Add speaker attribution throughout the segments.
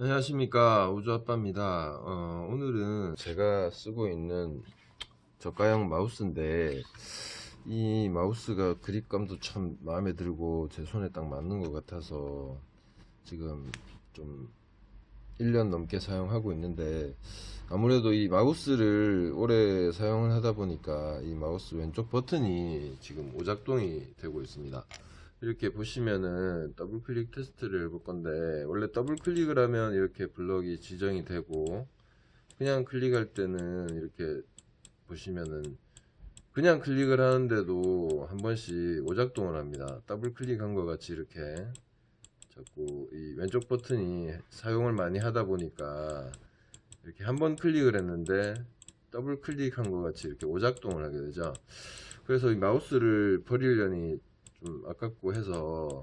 Speaker 1: 안녕하십니까. 우주아빠입니다. 어, 오늘은 제가 쓰고 있는 저가형 마우스인데 이 마우스가 그립감도 참 마음에 들고 제 손에 딱 맞는 것 같아서 지금 좀 1년 넘게 사용하고 있는데 아무래도 이 마우스를 오래 사용을 하다 보니까 이 마우스 왼쪽 버튼이 지금 오작동이 되고 있습니다 이렇게 보시면은 더블 클릭 테스트를 해볼 건데 원래 더블 클릭을 하면 이렇게 블럭이 지정이 되고 그냥 클릭할 때는 이렇게 보시면은 그냥 클릭을 하는데도 한 번씩 오작동을 합니다. 더블 클릭한 것 같이 이렇게 자꾸 이 왼쪽 버튼이 사용을 많이 하다 보니까 이렇게 한 번 클릭을 했는데 더블 클릭한 것 같이 이렇게 오작동을 하게 되죠. 그래서 이 마우스를 버리려니 좀 아깝고 해서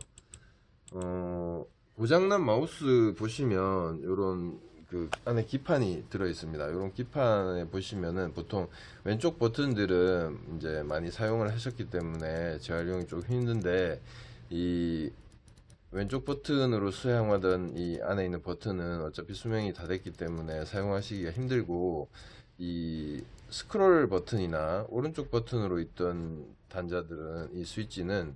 Speaker 1: 어 고장난 마우스 보시면 요런 그 안에 기판이 들어 있습니다. 요런 기판에 보시면은 보통 왼쪽 버튼들은 이제 많이 사용을 하셨기 때문에 재활용이 좀 힘든데 이 왼쪽 버튼으로 사용하던 이 안에 있는 버튼은 어차피 수명이 다 됐기 때문에 사용하시기가 힘들고 이 스크롤 버튼이나 오른쪽 버튼으로 있던 단자들은 이 스위치는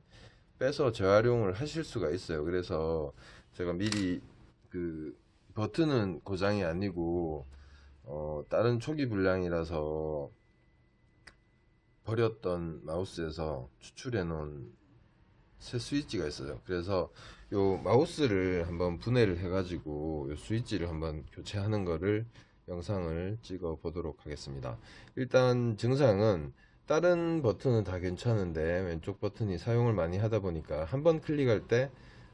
Speaker 1: 빼서 재활용을 하실 수가 있어요. 그래서 제가 미리 그 버튼은 고장이 아니고 어 다른 초기 불량이라서 버렸던 마우스에서 추출해 놓은 새 스위치가 있어요. 그래서 요 마우스를 한번 분해를 해 가지고 요 스위치를 한번 교체하는 거를 영상을 찍어 보도록 하겠습니다. 일단 증상은 다른 버튼은 다 괜찮은데 왼쪽 버튼이 사용을 많이 하다 보니까 한 번 클릭할 때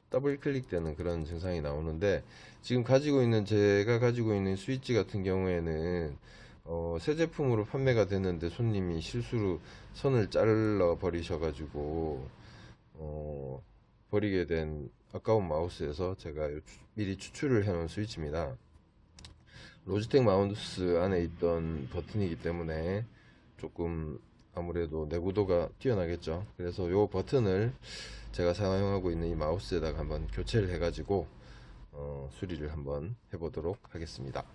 Speaker 1: 더블 클릭되는 그런 증상이 나오는데 지금 가지고 있는 제가 가지고 있는 스위치 같은 경우에는 어, 새 제품으로 판매가 됐는데 손님이 실수로 선을 잘라 버리셔 가지고 어, 버리게 된 아까운 마우스에서 제가 미리 추출을 해 놓은 스위치입니다. 로지텍 마우스 안에 있던 버튼이기 때문에 조금 아무래도 내구도가 뛰어나겠죠. 그래서 요 버튼을 제가 사용하고 있는 이 마우스에다가 한번 교체를 해 가지고 어, 수리를 한번 해 보도록 하겠습니다.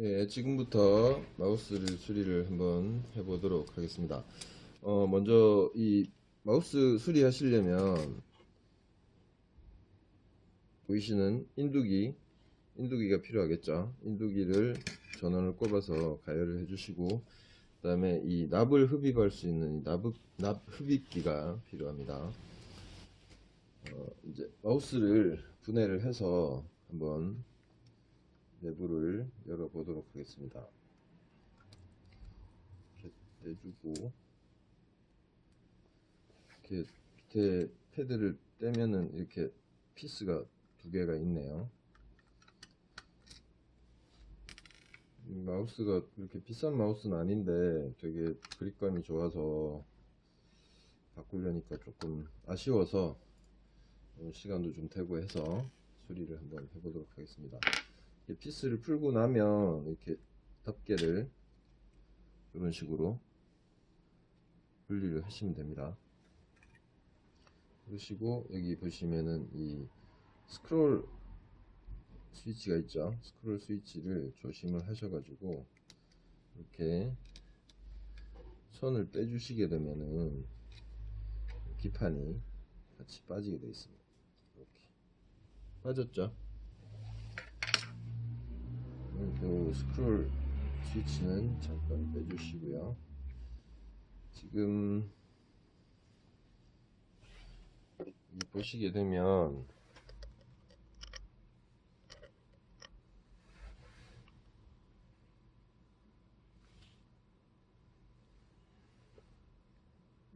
Speaker 1: 예, 지금부터 마우스를 수리를 한번 해 보도록 하겠습니다. 어, 먼저 이 마우스 수리하시려면 보이시는 인두기 인두기가 필요하겠죠. 인두기를 전원을 꼽아서 가열을 해주시고 그 다음에 이 납을 흡입할 수 있는 납, 납 흡입기가 필요합니다. 어, 이제 마우스를 분해를 해서 한번 내부를 열어 보도록 하겠습니다. 이렇게 떼주고 이렇게 밑에 패드를 떼면은 이렇게 피스가 두 개가 있네요 마우스가 그렇게 비싼 마우스는 아닌데 되게 그립감이 좋아서 바꾸려니까 조금 아쉬워서 시간도 좀 되고 해서 수리를 한번 해보도록 하겠습니다. 피스를 풀고 나면 이렇게 덮개를 이런 식으로 분리를 하시면 됩니다. 그러시고 여기 보시면은 이 스크롤 스위치가 있죠. 스크롤 스위치를 조심을 하셔가지고 이렇게 손을 빼주시게 되면은 기판이 같이 빠지게 되어 있습니다. 이렇게. 빠졌죠? 이 스크롤 스위치는 잠깐 빼주시고요. 지금 보시게 되면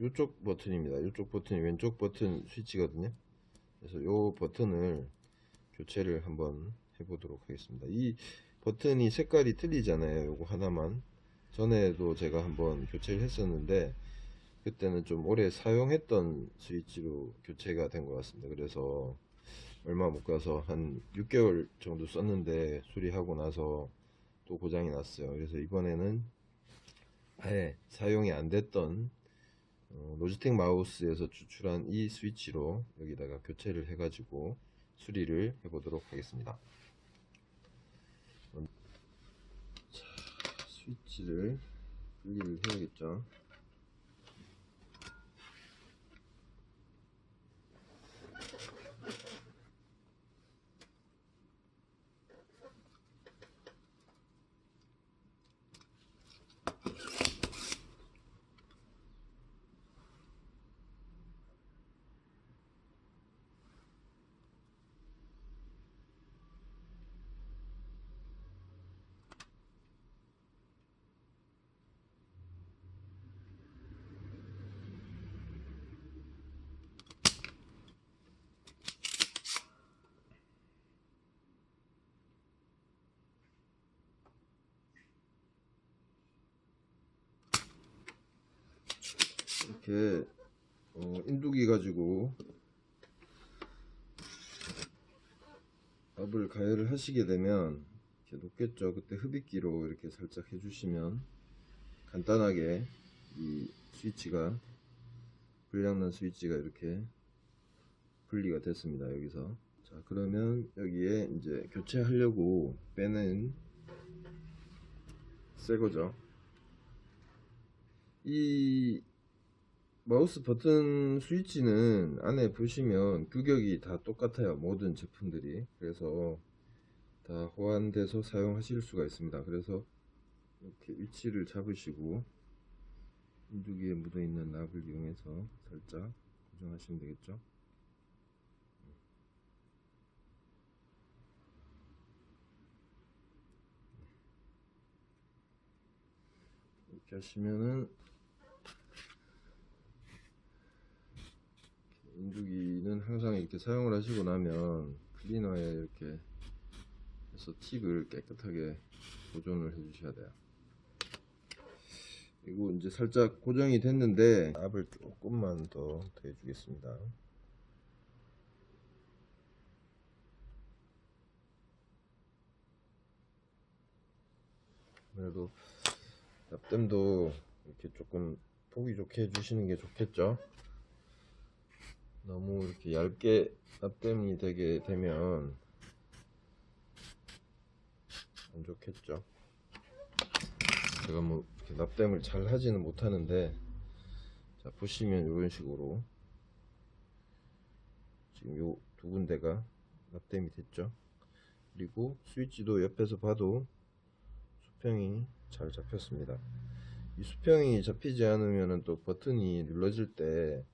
Speaker 1: 이쪽 버튼입니다. 이쪽 버튼이 왼쪽 버튼 스위치거든요. 그래서 이 버튼을 교체를 한번 해보도록 하겠습니다. 이 버튼이 색깔이 틀리잖아요. 요거 하나만. 전에도 제가 한번 교체를 했었는데 그때는 좀 오래 사용했던 스위치로 교체가 된 것 같습니다. 그래서 얼마 못 가서 한 6개월 정도 썼는데 수리하고 나서 또 고장이 났어요. 그래서 이번에는 아예 사용이 안 됐던 어, 로지텍 마우스에서 추출한 이 스위치로 여기다가 교체를 해가지고 수리를 해보도록 하겠습니다. 자, 스위치를 분리를 해야겠죠. 이렇게 어, 인두기 가지고 압을 가열을 하시게 되면 이렇게 녹겠죠. 그때 흡입기로 이렇게 살짝 해주시면 간단하게 이 스위치가 불량난 스위치가 이렇게 분리가 됐습니다. 여기서 자 그러면 여기에 이제 교체하려고 빼는 새 거죠. 이 마우스 버튼 스위치는 안에 보시면 규격이 다 똑같아요 모든 제품들이. 그래서 다 호환돼서 사용하실 수가 있습니다. 그래서 이렇게 위치를 잡으시고 인두기에 묻어있는 납을 이용해서 살짝 고정하시면 되겠죠? 이렇게 하시면은 인두기는 항상 이렇게 사용을 하시고 나면 클리너에 이렇게 해서 팁을 깨끗하게 고정을 해 주셔야 돼요. 그리고 이제 살짝 고정이 됐는데 압을 조금만 더 더해 주겠습니다. 그래도 납땜도 이렇게 조금 보기 좋게 해주시는 게 좋겠죠 너무 이렇게 얇게 납땜이 되게 되면 안 좋겠죠? 제가 뭐 이렇게 납땜을 잘 하지는 못하는데 자 보시면 이런 식으로 지금 요 두 군데가 납땜이 됐죠? 그리고 스위치도 옆에서 봐도 수평이 잘 잡혔습니다. 이 수평이 잡히지 않으면 또 버튼이 눌러질 때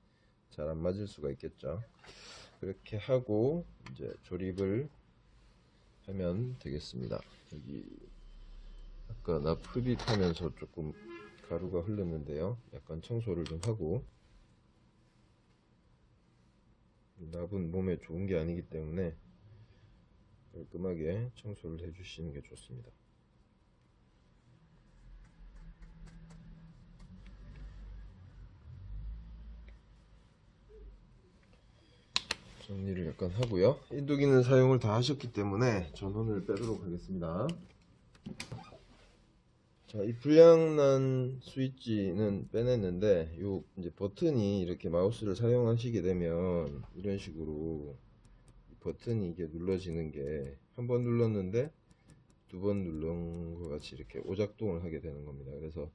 Speaker 1: 잘 안 맞을 수가 있겠죠. 그렇게 하고 이제 조립을 하면 되겠습니다. 여기 아까 납 흡입하면서 조금 가루가 흘렀는데요. 약간 청소를 좀 하고. 납은 몸에 좋은 게 아니기 때문에 깔끔하게 청소를 해 주시는 게 좋습니다 정리를 약간 하고요 인두기는 사용을 다 하셨기 때문에 전원을 빼도록 하겠습니다 자, 이 불량난 스위치는 빼냈는데 요 이제 버튼이 이렇게 마우스를 사용하시게 되면 이런 식으로 버튼이 이게 눌러지는 게 한 번 눌렀는데 두번 누른 것 같이 이렇게 오작동을 하게 되는 겁니다. 그래서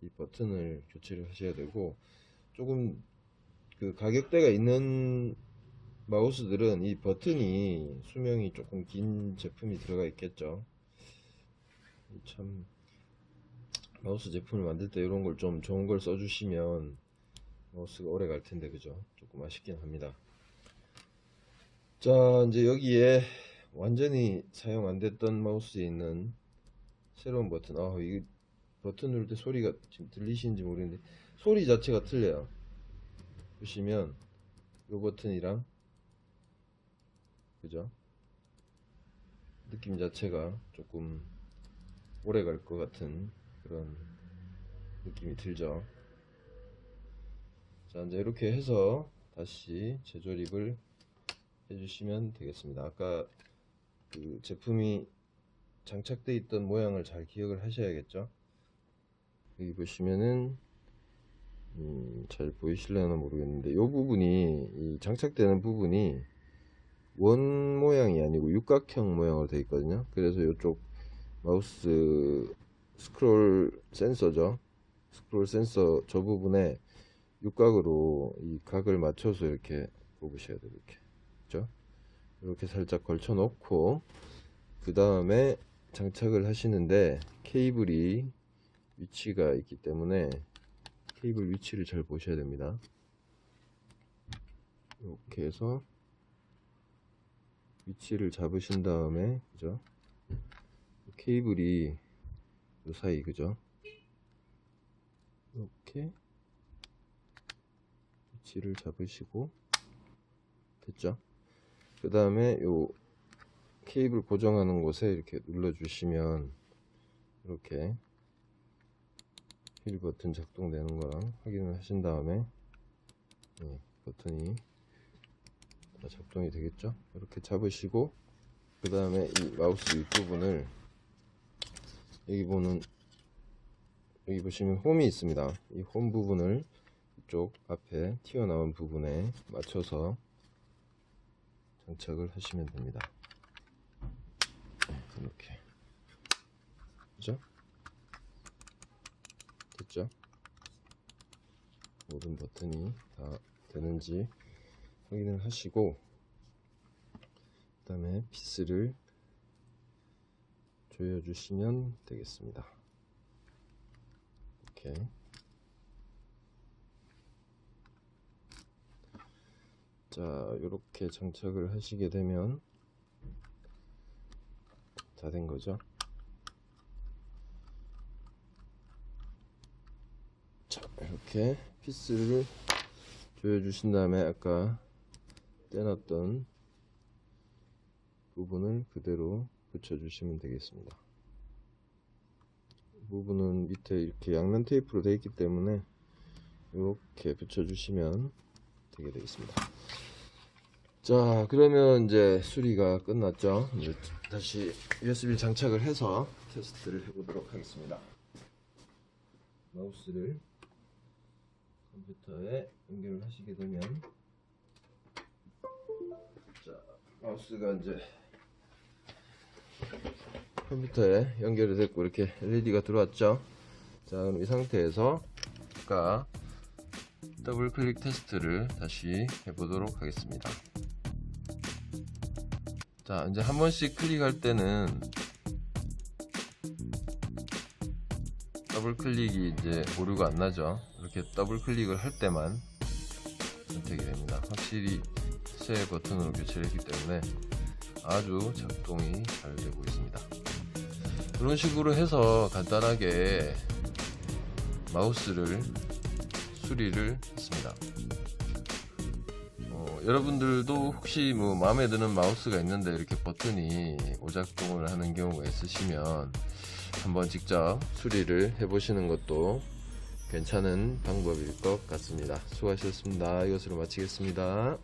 Speaker 1: 이 버튼을 교체를 하셔야 되고 조금 그 가격대가 있는 마우스들은 이 버튼이 수명이 조금 긴 제품이 들어가 있겠죠. 참 마우스 제품을 만들 때 이런 걸 좀 좋은 걸 써주시면 마우스가 오래 갈 텐데 그죠? 조금 아쉽긴 합니다. 자 이제 여기에 완전히 사용 안 됐던 마우스에 있는 새로운 버튼 아이 버튼 누를 때 소리가 지금 들리시는지 모르겠는데 소리 자체가 틀려요 보시면 이 버튼이랑 그죠? 느낌 자체가 조금 오래 갈 것 같은 그런 느낌이 들죠. 자 이제 이렇게 해서 다시 재조립을 해주시면 되겠습니다. 아까 그 제품이 장착되어 있던 모양을 잘 기억을 하셔야겠죠? 여기 보시면은 음, 잘 보이실려나 모르겠는데 이 부분이 이 장착되는 부분이 원 모양이 아니고 육각형 모양으로 되어 있거든요. 그래서 이쪽 마우스 스크롤 센서죠. 스크롤 센서 저 부분에 육각으로 이 각을 맞춰서 이렇게 뽑으셔야 돼요. 이렇게. 그죠? 이렇게 살짝 걸쳐 놓고 그 다음에 장착을 하시는데 케이블이 위치가 있기 때문에 케이블 위치를 잘 보셔야 됩니다. 이렇게 해서 위치를 잡으신 다음에 그죠? 케이블이 요 사이 그죠? 이렇게 위치를 잡으시고 됐죠? 그 다음에 요 케이블 고정하는 곳에 이렇게 눌러 주시면 이렇게 휠 버튼 작동되는 거랑 확인을 하신 다음에 네, 버튼이 다 작동이 되겠죠 이렇게 잡으시고 그 다음에 이 마우스 윗부분을 여기 보는 여기 보시면 홈이 있습니다 이 홈 부분을 이쪽 앞에 튀어나온 부분에 맞춰서 장착을 하시면 됩니다 네, 이렇게 그죠? 됐죠? 모든 버튼이 다 되는지 확인을 하시고 그 다음에 피스를 조여주시면 되겠습니다. 이렇게. 자 이렇게 장착을 하시게 되면 다 된 거죠? 자 이렇게 피스를 조여주신 다음에 아까 떼놨던 부분을 그대로 붙여주시면 되겠습니다. 이 부분은 밑에 이렇게 양면 테이프로 되어 있기 때문에 이렇게 붙여주시면 되게 되겠습니다. 자 그러면 이제 수리가 끝났죠? 이제 다시 USB 장착을 해서 테스트를 해보도록 하겠습니다. 마우스를 컴퓨터에 연결을 하시게 되면 마우스가 이제 컴퓨터에 연결이 됐고 이렇게 LED가 들어왔죠? 자 그럼 이 상태에서 아까 더블 클릭 테스트를 다시 해보도록 하겠습니다. 자 이제 한 번씩 클릭할 때는 더블 클릭이 이제 오류가 안 나죠? 이렇게 더블 클릭을 할 때만 선택이 됩니다. 확실히 새 버튼으로 교체를 했기 때문에 아주 작동이 잘 되고 있습니다 이런 식으로 해서 간단하게 마우스를 수리를 했습니다 어, 여러분들도 혹시 뭐 마음에 드는 마우스가 있는데 이렇게 버튼이 오작동을 하는 경우가 있으시면 한번 직접 수리를 해보시는 것도 괜찮은 방법일 것 같습니다. 수고하셨습니다. 이것으로 마치겠습니다.